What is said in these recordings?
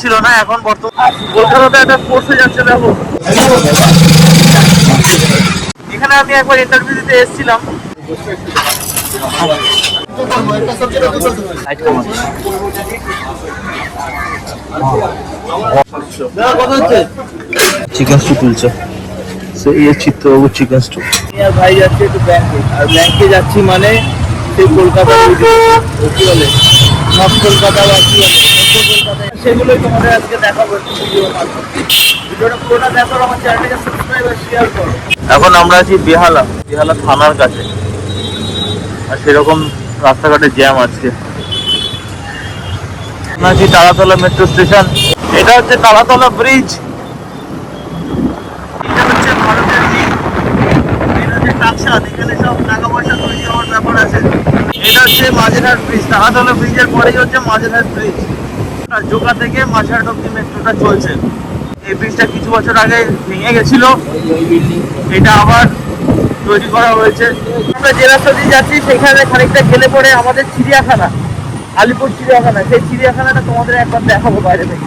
ছিল না এখন যাচ্ছে দেখো এখানে আমি একবার ইন্টারভিউ দিতে এসেছিলাম চিকেন স্টু তুলছে সেই চিত্রবাবু চিকেন স্টু ভাই যাচ্ছে একটু ব্যাংকে আর ব্যাংকে যাচ্ছি মানে সেই কলকাতা বলে নর্থ কলকাতা বা এখন আমরা আছি বেহালা বেহালা থানার কাছে। আর সেরকম রাস্তাঘাটে জ্যাম আমরা আছি তারাতলা মেট্রো স্টেশন এটা হচ্ছে তারাতলা ব্রিজ এটা হচ্ছে ভারতের দিক টাকা পয়সা তৈরি হওয়ার ব্যাপার আছে। এটা হচ্ছে মাঝেরহাট ব্রিজ তাহাতলা ব্রিজের পরেই হচ্ছে মাঝেরহাট ব্রিজ আর জোকা থেকে মাঝেরহাট অব্দি মেট্রোটা চলছে। এই ব্রিজটা কিছু বছর আগে ভেঙে গেছিল। এটা আবার তৈরি করা হয়েছে। আমরা যে রাস্তা দিয়ে যাচ্ছি, সেখানে খানিকটা গেলে পরে আমাদের চিড়িয়াখানা, আলিপুর চিড়িয়াখানা। সেই চিড়িয়াখানাটা তোমাদের একবার দেখাবো বাইরে থেকে।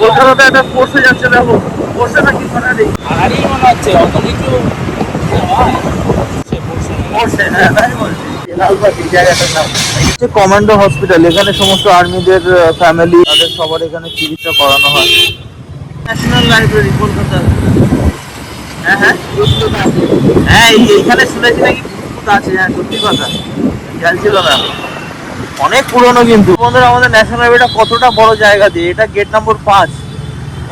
কলকাতাতে একটা কোর্সে যাচ্ছে দেখো। কোর্সে নাকি নেই? আরই মনে হচ্ছে অত কিছু হ্যাঁ তাই বলছি। কমান্ডো হসপিটাল এখানে সমস্ত আর্মিদের ফ্যামিলি তাদের সবার এখানে চিকিৎসা করানো হয়। National library Kolkata. হ্যাঁ হ্যাঁ হ্যাঁ এইখানে শুনেছি নাকি আছে হ্যাঁ সত্যি কথা। খেয়াল ছিল না। অনেক পুরনো কিন্তু। বন্ধুরা আমাদের ন্যাশনাল লাইব্রেরিটা কতটা বড় জায়গা দিয়ে? এটা গেট নম্বর পাঁচ।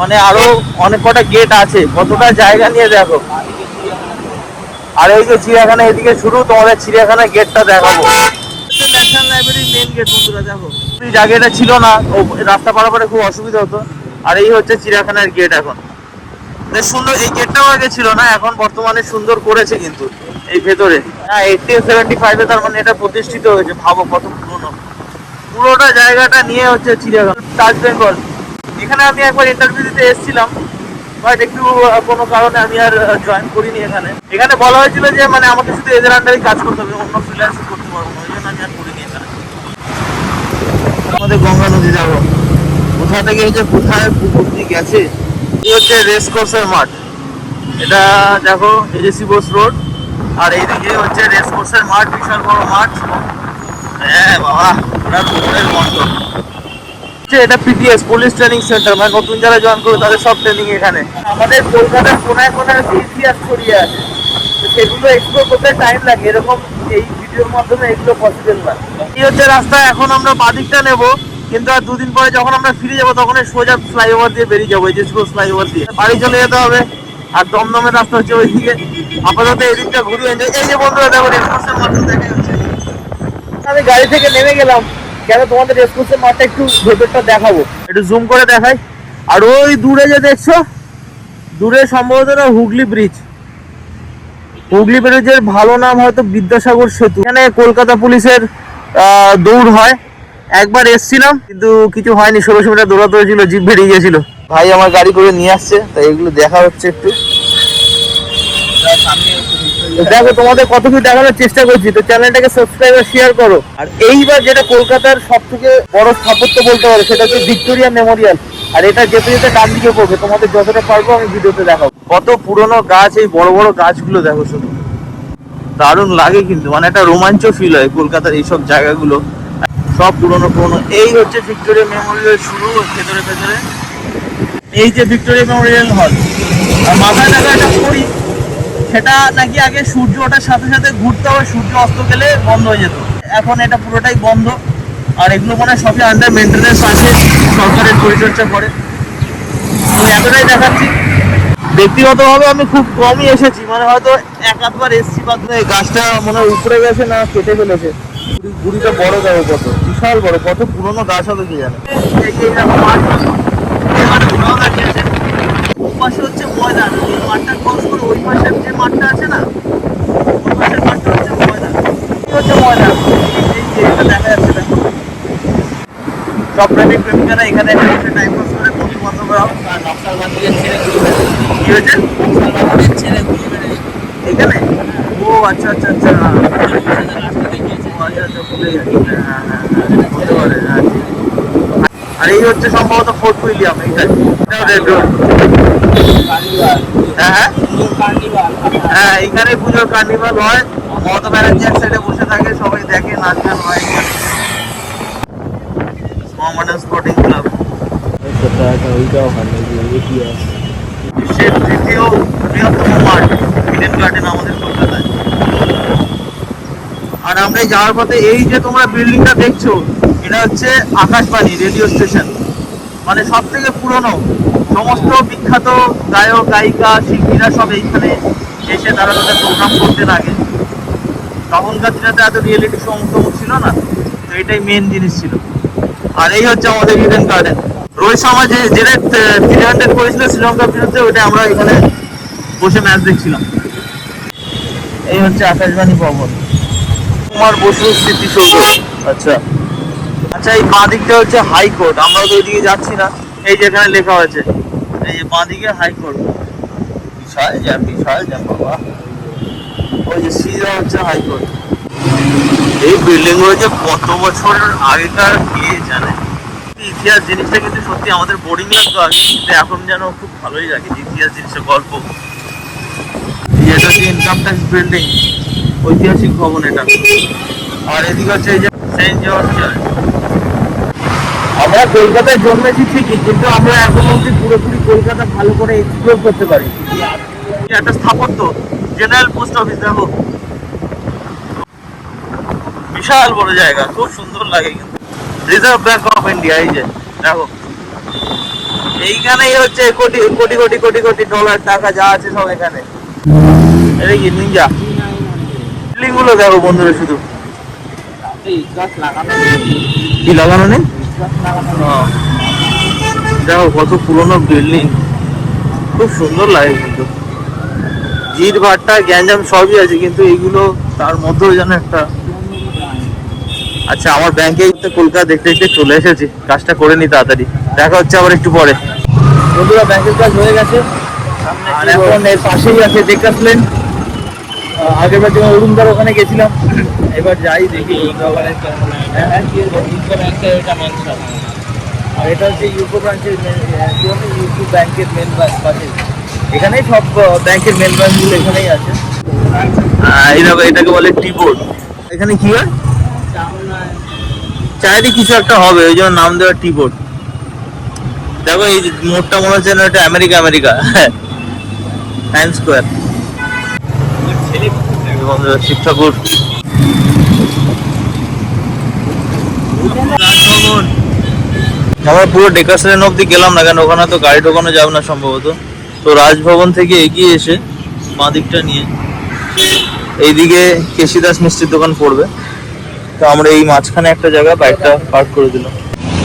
মানে আরও অনেক কটা গেট আছে। কতটা জায়গা নিয়ে দেখো। আর এই যে চিড়িয়াখানা এদিকে শুরু তোমাদের চিড়িয়াখানার গেটটা দেখাবো। ন্যাশনাল লাইব্রেরির মেন গেট বন্ধুরা দেখো। এই জায়গাটা ছিল না ও রাস্তা পারাপারে খুব অসুবিধা হতো। আর এই হচ্ছে চিড়িয়াখানার গেট এখন। সুন্দর এই গেটটাও আগে ছিল না এখন বর্তমানে সুন্দর করেছে কিন্তু এই ভেতরে। হ্যাঁ এইটিন সেভেন্টি ফাইভে তার মানে এটা প্রতিষ্ঠিত হয়েছে ভাবো কত পুরনো। পুরোটা জায়গাটা নিয়ে হচ্ছে চিড়িয়াখানা। তাজ বেঙ্গল এখানে আমি একবার ইন্টারভিউ দিতে এসেছিলাম। বাট একটু কোনো কারণে আমি আর জয়েন করিনি এখানে। এখানে বলা হয়েছিল যে মানে আমাকে শুধু এদের আন্ডারে কাজ করতে হবে, অন্য ফ্রিল্যান্সিং করতে পারব না ওই জন্য আমি আর করিনি এখানে। আমাদের গঙ্গা নদী যাব। কোথা থেকে যে কোথায় পুকুর দিয়ে গেছে? এই হচ্ছে রেস কোর্সের মাঠ। এটা দেখো এজেসি বোস রোড। আর এইদিকে হচ্ছে রেস কোর্সের মাঠ, বিশাল বড় মাঠ। হ্যাঁ বাবা পুকুরের মতো। হচ্ছে এটা পিটিএস পুলিশ ট্রেনিং সেন্টার মানে নতুন যারা জয়েন করবে তাদের সব ট্রেনিং এখানে। আমাদের কলকাতার কোনায় কোনায় ছড়িয়ে আছে দুদিন পরে যখন আমরা ফিরে যাব তখন সোজা ফ্লাইওভার দিয়ে বেরিয়ে যাব, এই যে ফ্লাইওভার দিয়ে। বাড়ি চলে যেতে হবে, আর দমদমের রাস্তা হচ্ছে ওইদিকে। আপাতত এদিকটা ঘুরিয়ে এই যে বন্ধুরা, দেখা আমি গাড়ি থেকে নেমে গেলাম। কেন তোমাদের রেসপন্সের মাঠটা একটু ভেতরটা দেখাবো। একটু জুম করে দেখাই। আর ওই দূরে যে দেখছ, দূরে সম্ভবত না হুগলি ব্রিজ হুগলি ব্রিজের ভালো নাম হয়তো বিদ্যাসাগর সেতু। এখানে কলকাতা পুলিশের দৌড় হয়। একবার এসছিলাম, কিন্তু কিছু হয়নি। ষোলোশো মিটার দৌড়াতে হয়েছিল জিপ বেরিয়ে গিয়েছিল। ভাই আমার গাড়ি করে নিয়ে আসছে, তাই এগুলো দেখা হচ্ছে একটু। দেখো, তোমাদের কত কিছু দেখানোর চেষ্টা করছি, তো চ্যানেলটাকে সাবস্ক্রাইব আর শেয়ার করো। আর এইবার যেটা কলকাতার সব থেকে বড় স্থাপত্য বলতে পারো, সেটা হচ্ছে ভিক্টোরিয়া মেমোরিয়াল। আর এটা যেতে যেতে ডান দিকে পড়বে, তোমাদের যতটা পারব আমি ভিডিওতে দেখাবো। কত পুরনো গাছ, এই বড় বড় গাছগুলো দেখো শুধু। দারুণ লাগে কিন্তু মানে একটা রোমাঞ্চ ফিল হয় কলকাতার এইসব জায়গাগুলো। সব পুরনো পুরনো। এই হচ্ছে ভিক্টোরিয়া মেমোরিয়াল শুরু, ভেতরে ভেতরে। এই যে ভিক্টোরিয়া মেমোরিয়াল হল, আর মাথায় দেখা একটা সেটা নাকি আগে সূর্য ওঠার সাথে সাথে ঘুরতে হবে সূর্য অস্ত গেলে বন্ধ হয়ে যেত। এখন এটা পুরোটাই বন্ধ। আর এগুলো মনে হয় সবই আন্ডার মেনটেন্যান্স আছে সরকারের পরিচর্যা করে। তো এতটাই দেখাচ্ছি। ব্যক্তিগতভাবে আমি খুব কমই এসেছি মানে হয়তো এক আধবার এসেছি বা গাছটা মনে হয় উপরে গেছে না কেটে ফেলেছে? গুড়ি- গুড়িটা বড় দেখো কত? বিশাল বড় কত পুরনো গাছ হবে কি জানে? পাশে হচ্ছে ময়দান। ওই মাঠটা ক্রস করে ওই পাশের যে মাঠটা আছে না, ওই পাশের মাঠটা হচ্ছে ময়দান। হচ্ছে ময়দান। এই যে এটা দেখা যাচ্ছে দেখো। সব প্রেমিক প্রেমিকারা এখানে বসে টাইম পাস করে, বন্ধু নকশালবাদীদের ছেড়ে ঘুরে কি হয়েছে? ছেড়ে ঘুরে বেড়ায় এখানে? ও আচ্ছা আচ্ছা আচ্ছা। আচ্ছা হ্যাঁ হ্যাঁ হ্যাঁ। আর এই হচ্ছে সম্ভবত ফোর্ট উইলিয়াম এইটাই এটাও রেড রোড কার্নিভাল হ্যাঁ হ্যাঁ। হ্যাঁ পুজোর কার্নিভাল হয়। সাইডে বসে থাকে, সবাই দেখে হয়। এখানে স্পোর্টিং ক্লাব বিশ্বের তৃতীয় বৃহত্তম মাঠ ইডেন গার্ডেন আমাদের কলকাতায়। আর আমরা যাওয়ার পথে এই যে তোমরা বিল্ডিংটা দেখছ, এটা হচ্ছে আকাশবাণী রেডিও স্টেশন। মানে সব থেকে পুরনো সমস্ত বিখ্যাত গায়ক গায়িকা শিল্পীরা সব এইখানে এসে তারা তাদের প্রোগ্রাম করতে আগে তখনকার দিনে এত রিয়েলিটি শো ছিল না তো এটাই মেন জিনিস ছিল। আর এই হচ্ছে আমাদের ইডেন গার্ডেন রোহিত শর্মা যে যেটা থ্রি হান্ড্রেড করেছিল শ্রীলঙ্কার বিরুদ্ধে ওটা আমরা এখানে বসে ম্যাচ দেখছিলাম। এই হচ্ছে আকাশবাণী ভবন। কুমার বসুর স্মৃতিসৌধ। আচ্ছা। আচ্ছা এই বাঁ দিকটা হচ্ছে হাইকোর্ট আমরা তো ওইদিকে যাচ্ছি না। এই যে এখানে লেখা হয়েছে। এই যে বাঁ দিকে হাইকোর্ট বিশাল জ্যাম বিশাল জ্যাম বাবা। ওই যে সিজা হচ্ছে হাইকোর্ট এই বিল্ডিংগুলো যে কত বছর আগেকার কে জানে? ইতিহাস জিনিসটা কিন্তু সত্যি আমাদের বোরিং লাগতো আগে কিন্তু এখন যেন খুব ভালোই লাগে ইতিহাস জিনিসের গল্প। যে এটা হচ্ছে ইনকাম ট্যাক্স বিল্ডিং ঐতিহাসিক ভবন এটা। আর এদিকে হচ্ছে এই যে সেন্ট জর্জ চার্চ আমরা কলকাতায় জন্মেছি ঠিকই কিন্তু আমরা এখন অব্দি পুরোপুরি কলকাতা ভালো করে এক্সপ্লোর করতে পারি। একটা স্থাপত্য জেনারেল পোস্ট অফিস দেখো। বিশাল বড় জায়গা খুব সুন্দর লাগে কিন্তু। রিজার্ভ ব্যাংক অফ ইন্ডিয়া এই যে দেখো। এইখানেই হচ্ছে কোটি কোটি কোটি কোটি কোটি ডলার টাকা যা আছে সব এখানে। এটা কি নিনজা বিল্ডিংগুলো দেখো বন্ধুরা শুধু। গাছ লাগানো কি লাগানো নেই। দেখো কত পুরনো বিল্ডিং খুব সুন্দর লাগে কিন্তু। জিট ভাট্টা গ্যাঞ্জাম সবই আছে কিন্তু এইগুলো তার মধ্যেও যেন একটা আচ্ছা আমার ব্যাংকে কলকাতা দেখতে দেখতে চলে এসেছি। কাজটা করে নি তাড়াতাড়ি। দেখা হচ্ছে আবার একটু পরে। বন্ধুরা ব্যাংকের কাজ হয়ে গেছে। আর এখন এর পাশেই আছে লেন আগের বার যখন অরুণদার ওখানে গেছিলাম এবার যাই দেখি হ্যাঁ, হ্যাঁ, আর এটা হচ্ছে ইউকো ব্রাঞ্চের ইউকো ব্যাংকের মেন পাশে এখানেই সব ব্যাংকের মেন ব্রাঞ্চগুলো এখানেই আছে। এইরকম এটাকে বলে টি বোর্ড এখানে কি হয়? চারিদিকে কিছু একটা হবে ওই জন্য নাম দেওয়া টি বোর্ড দেখো এই যে মোড়টা মনে হচ্ছে না এটা আমেরিকা আমেরিকা। টাইম স্কোয়ার ছেলে বন্ধুরা শিব ঠাকুর আমরা পুরো ডেকাস লেন অব্দি গেলাম না, কেন ওখানে তো গাড়ি ঢোকানো যাবে না সম্ভবত। তো রাজভবন থেকে এগিয়ে এসে বাঁ দিকটা নিয়ে এইদিকে কেশিদাস মিষ্টির দোকান পড়বে। তো আমরা এই মাঝখানে একটা জায়গা বাইকটা পার্ক করে দিলাম।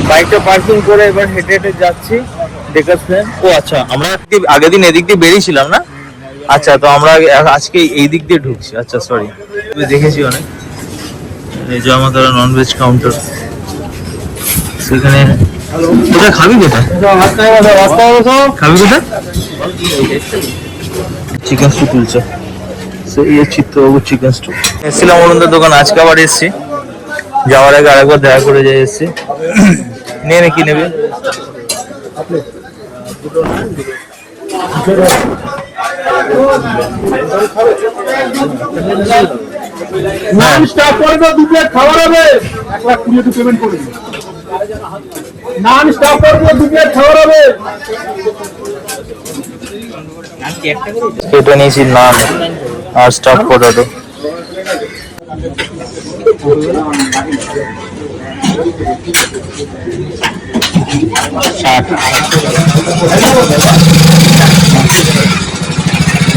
বাইকটা পার্কিং করে এবার হেঁটে হেঁটে যাচ্ছি ডেকাস লেন ও আচ্ছা আমরা আগের দিন এদিক দিয়ে বেরিয়েছিলাম না? আচ্ছা তো আমরা আজকে এই দিক দিয়ে ঢুকছি। আচ্ছা সরি তুমি দেখেছি অনেক। এই জয় মাতারা নন ভেজ কাউন্টার সেখানে কোথায়? খাবি কোথায়? খাবি কোথায়? চিকেন স্টু তুলছে চিত্রবাবু চিকেন এসেছিলাম দোকান, আজকে আবার এসেছি। যাওয়ার আগে দেখা করে নিয়ে নে, কি নেবে? নান স্টপ করে দাও দু প্লেট খাবার হবে। এক লাখ কুড়ি একটু পেমেন্ট করে দিন নান স্টপ করে দাও দু প্লেট খাবার হবে। এটা নিয়েছি নান আর স্টাফ পটাটো বাবা এ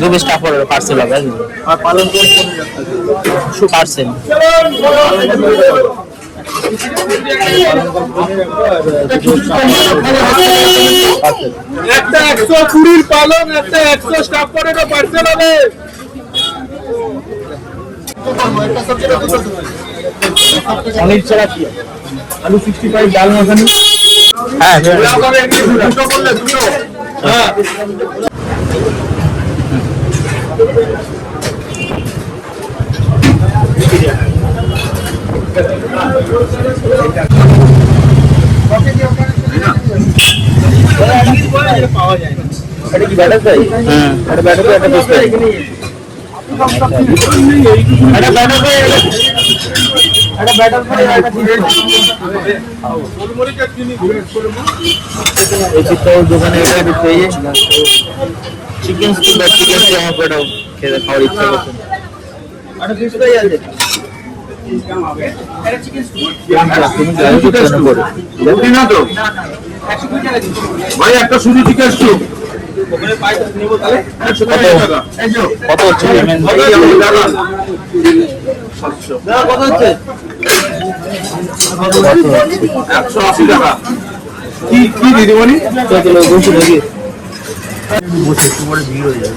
দু পিস কাপড় পার্সেল হবে আর পালন শু পার্সেল একটা একশো কুড়ির পালন একটা একশো স্টাফ করে পার্সেল হবে। অনেক ছাড়া কি? আলু সিক্সটি ফাইভ ডাল মাখানি। হ্যাঁ দুটো করলে হ্যাঁ। এটা কি ব্যাটার চাই? হুম এটা ব্যাটার এটা ব্যাটার চাই ব্যাটার একটা এই দোকানে এটা একটু চিকেন স্টিক বা চিকেন স্টিক আমার ওটাও খেতে খাওয়ার ইচ্ছা করছে। একটা পিস পেয়ে আছে। না তো? ভাই একটা শুধু চিকেন কত? হচ্ছে? কত হচ্ছে? একশো আশি টাকা। কি কি দিদিমণি? বসে নাকি বসে একটু পরে ভিড় হয়ে যাবে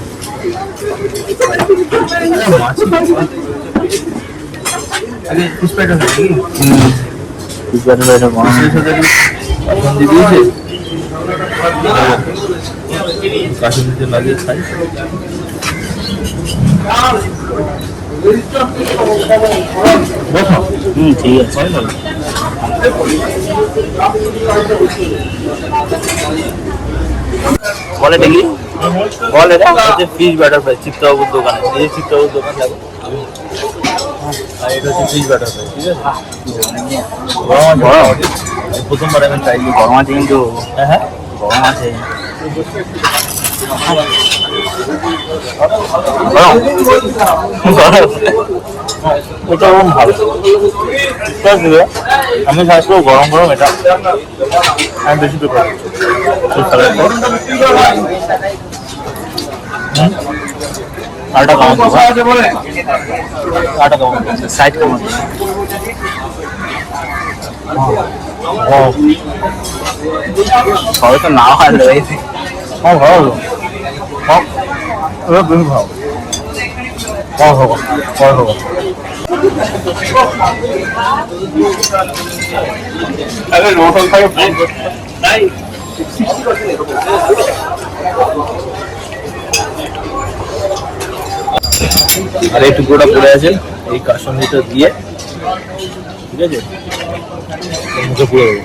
আগে পুষ্পাটা নাকি পুষ্পাটা এটা মানুষের সাথে দিয়েছে কাশি দিতে লাগিয়ে খাই হুম ঠিক আছে। বলে দেখি। বল এটা হচ্ছে ফিশ ব্যাটার ফ্রাই চিত্তবাবুর দোকানে। এই চিত্তবাবুর দোকান যাব আর এটা হচ্ছে ফিশ ব্যাটার ফ্রাই ঠিক আছে? প্রথমবার আমি ট্রাই করি। গরম আছে কিন্তু। হ্যাঁ হ্যাঁ। গরম আছে। এটা গরম ভালো আমি খাইছিলাম গরম গরম এটা আমি বেশি প্রেফার আটা কেমন আটা কেমন সাইড কেমন ও সবাই তো হ্যাঁ ভালো। হ্যাঁ এবার তুমি খাও কর হোক কর হোক আরে নটল থাকে আর এই টুকরোটা পড়ে আছে এই কাসন্দিটা দিয়ে। ঠিক আছে? মুখে পুরো দেবো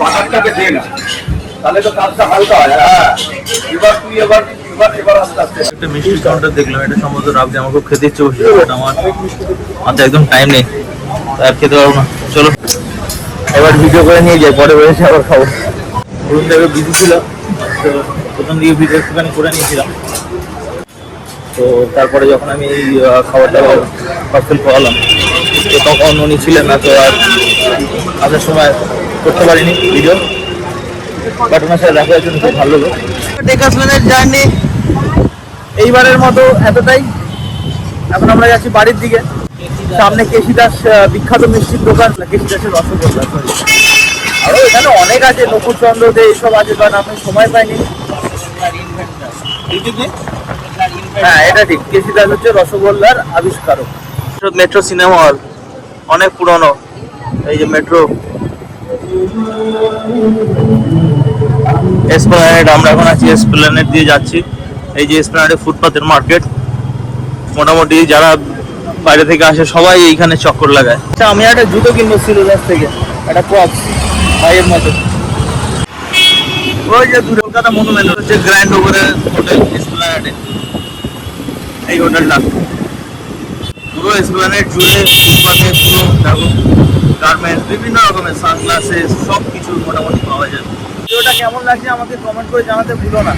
বাটারটাকে দে না। তাহলে তো কাজটা হালকা হয় হ্যাঁ। এবার তুই এবার এটা সম্ভবত রাখতে আমার খেতে ইচ্ছে করছিল আমার হাতে একদম টাইম নেই আর খেতে পারব না। চলো, এবার ভিডিও করে নিয়ে যাই, পরে বেরোচ্ছে আবার খাব। অরুণ দেবে বিজি ছিল প্রথম দিকে ভিডিও একটুখানি করে নিয়েছিলাম। তো তারপরে যখন আমি খাবার দাবার পার্সেল খাওয়ালাম তো তখন উনি ছিলেন না তো আর আসার সময় করতে পারিনি ভিডিও বাট ওনার সাথে দেখা হয়েছে খুব ভালো ডেকাসম্যানের জার্নি এইবারের মতো এতটাই। এখন আমরা যাচ্ছি বাড়ির দিকে। সামনে কেশি দাস বিখ্যাত মিষ্টির দোকান। কেশি দাসের রসগোল্লা sorry। আরও এখানে অনেক আছে নকুর চন্দ্র দে এইসব আছে বাট আমি সময় পাইনি। হ্যাঁ এটা ঠিক। কেশি দাস হচ্ছে রসগোল্লার আবিষ্কারক। মেট্রো সিনেমা হল অনেক পুরনো। এই যে মেট্রো এসপ্লানেড আমরা এখন আছি এসপ্লানেড দিয়ে যাচ্ছি। এই যে এসপ্লানেডে ফুটপাতের মার্কেট মোটামুটি যারা বাইরে থেকে আসে সবাই এইখানে চক্কর লাগায়। আচ্ছা আমি একটা জুতো কিনবো সিলোদাস থেকে। একটা ক্রপ ভাইয়ের মতো। ওই যে কলকাতা মনুমেন্ট হচ্ছে গ্র্যান্ড ওভারের হোটেল এসপ্লানেডে এই হোটেলটা পুরো এসপ্লানেড জুড়ে ফুটপাতে পুরো গার্মেন্টস বিভিন্ন রকমের সানগ্লাসেস সব কিছু মোটামুটি পাওয়া যায়। ভিডিওটা কেমন লাগছে আমাকে কমেন্ট করে জানাতে ভুলো না।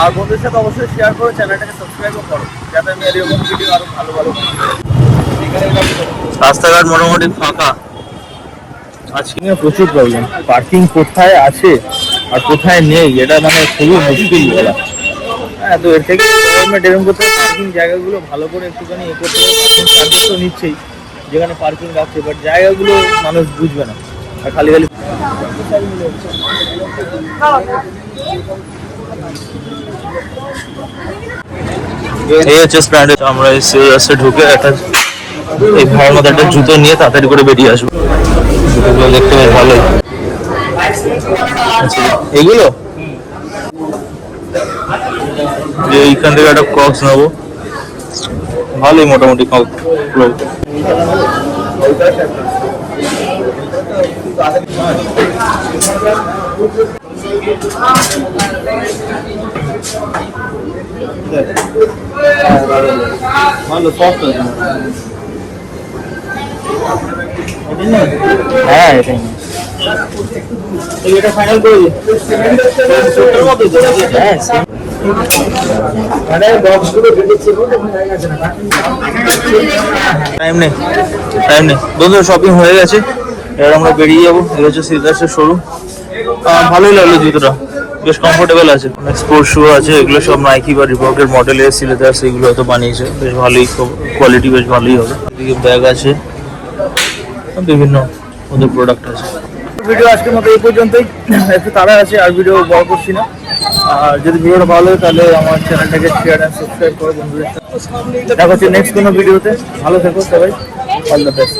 আর বন্ধুদের সাথে অবশ্যই শেয়ার করো, চ্যানেলটাকে সাবস্ক্রাইবও করো, যাতে আমি এরকম ভিডিও আরও ভালো ভালো রাস্তাঘাট মোটামুটি ফাঁকা। আজকে প্রচুর প্রবলেম পার্কিং কোথায় আছে আর কোথায় নেই, এটা মানে খুবই মুশকিল বলা। হ্যাঁ তো এর থেকে গভর্নমেন্ট এরকম করতে পার্কিং জায়গাগুলো ভালো করে একটুখানি এ করতে পার্কিং চার্জেস তো নিচ্ছেই যেখানে পার্কিং রাখছে বাট জায়গাগুলো মানুষ বুঝবে না আর খালি খালি এই হচ্ছে স্প্ল্যান্ডে আমরা এই রাস্তায় ঢুকে একটা এই ভাইয়ের মধ্যে একটা জুতো নিয়ে তাড়াতাড়ি করে বেরিয়ে আসব। জুতোগুলো দেখতে ভালোই আচ্ছা, এইগুলো যে এইখান থেকে একটা ক্রক্স নেব। ভালোই মোটামুটি ভালো সফট হ্যাঁ এটাই। এটা ফাইনাল করে দিই। হ্যাঁ টাইম নেই টাইম নেই। বন্ধু শপিং হয়ে গেছে। এবার আমরা বেরিয়ে যাব। এই হচ্ছে সিদ্ধার্থের শোরুম ভালোই লাগল জুতোটা। বেশ কমফোর্টেবল আছে। অনেক স্পোর্ট শু আছে, এগুলো সব নাইকি বা রিপোর্টের মডেলে সিলেদার সেগুলো হয়তো বানিয়েছে। বেশ ভালোই কোয়ালিটি বেশ ভালোই হবে। এদিকে ব্যাগ আছে। বিভিন্ন ওদের প্রোডাক্ট আছে। ভিডিও আজকের মতো এই পর্যন্তই। একটু তাড়া আছে, আর ভিডিও বড় করছি না। আর যদি ভিডিওটা ভালো লাগে তাহলে আমার চ্যানেলটাকে শেয়ার অ্যান্ড সাবস্ক্রাইব করে বন্ধুদের সাথে দেখা হচ্ছে নেক্সট কোনো ভিডিওতে। ভালো থেকো সবাই। All the best